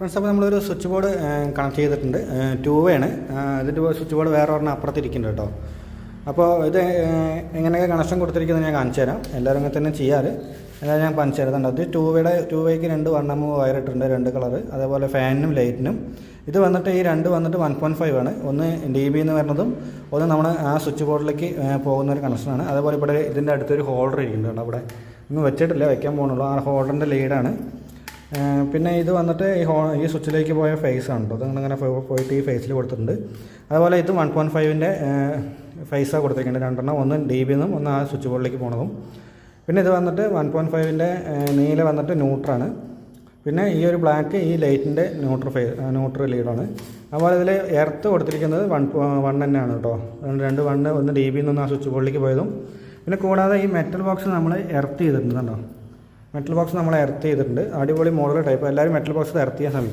Friends അപ്പോൾ നമ്മളൊരു switch board connect ചെയ്തിട്ടുണ്ട്. ടൂ വേ ആണ്. ഇതിന്റെ സ്വിച്ച് ബോർഡ് വേറെ ഒരെണ്ണം അപ്പുറത്തിരിക്കുന്നുണ്ട് കേട്ടോ. അപ്പോൾ ഇത് എങ്ങനെയൊക്കെ കണക്ഷൻ കൊടുത്തിരിക്കുന്നത് ഞാൻ കാണിച്ചു തരാം. എല്ലാവരും തന്നെ ചെയ്യാറ്. അതായത് ഞാൻ കാണിച്ചു തരുന്നുണ്ട് അത് ടൂ വേയുടെ ടൂ വേക്ക് രണ്ട് വണ്ണം വയർ ഇട്ടിട്ടുണ്ട്. രണ്ട് കളറ് അതേപോലെ ഫാനിനും ലൈറ്റിനും ഇത് വന്നിട്ട് ഈ രണ്ട് വന്നിട്ട് വൺ പോയിന്റ് ഫൈവ് ആണ്. ഒന്ന് ഡി ബി എന്ന് പറയുന്നതും ഒന്ന് നമ്മൾ ആ സ്വിച്ച് ബോർഡിലേക്ക് പോകുന്ന ഒരു കണക്ഷനാണ് അതേപോലെ ഇവിടെ ഇതിന്റെ അടുത്തൊരു ഹോൾഡർ ഇരിക്കുന്നുണ്ട് അവിടെ ഒന്നും വെച്ചിട്ടില്ല. വെക്കാൻ പോകുന്നുള്ളൂ ആ ഹോൾഡറിന്റെ ലീഡാണ് പിന്നെ ഇത് വന്നിട്ട് ഈ ഹോ ഈ സ്വിച്ചിലേക്ക് പോയ ഫേസ് ആണ് കേട്ടോ അങ്ങനെ പോയിട്ട് ഈ ഫേസിൽ കൊടുത്തിട്ടുണ്ട്. അതുപോലെ ഇത് വൺ പോയിന്റ് ഫൈവിന്റെ ഫേസാണ് കൊടുത്തിരിക്കുന്നത്. രണ്ടെണ്ണം. ഒന്ന് ഡി ബി എന്നും ഒന്ന് ആ സ്വിച്ച് ബോർഡിലേക്ക് പോണതും. പിന്നെ ഇത് വന്നിട്ട് വൺ പോയിന്റ് ഫൈവിന്റെ നീല വന്നിട്ട് ന്യൂട്രാണ് പിന്നെ ഈ ഒരു ബ്ലാക്ക് ഈ ലൈറ്റിന്റെ ന്യൂട്രൽ ഫേ ന്യൂട്രൽ ലീഡാണ് അതുപോലെ ഇതിൽ എർത്ത് കൊടുത്തിരിക്കുന്നത് വൺ വൺ തന്നെയാണ് കേട്ടോ രണ്ട് വണ്ണ് ഒന്ന് ഡി ബി നിന്ന് ആ സ്വിച്ച് ബോർഡിലേക്ക് പോയതും. പിന്നെ കൂടാതെ ഈ മെറ്റൽ ബോക്സ് നമ്മൾ എർത്ത് ചെയ്തിട്ടുണ്ട് കണ്ടോ? മെറ്റൽ ബോക്സ് നമ്മൾ എർത്ത് ചെയ്തിട്ടുണ്ട്. അടിപൊളി മോഡൽ ടൈപ്പ് എല്ലാവരും മെറ്റൽ ബോക്സ് എർത്ത് ചെയ്യാൻ ശ്രമിക്കും.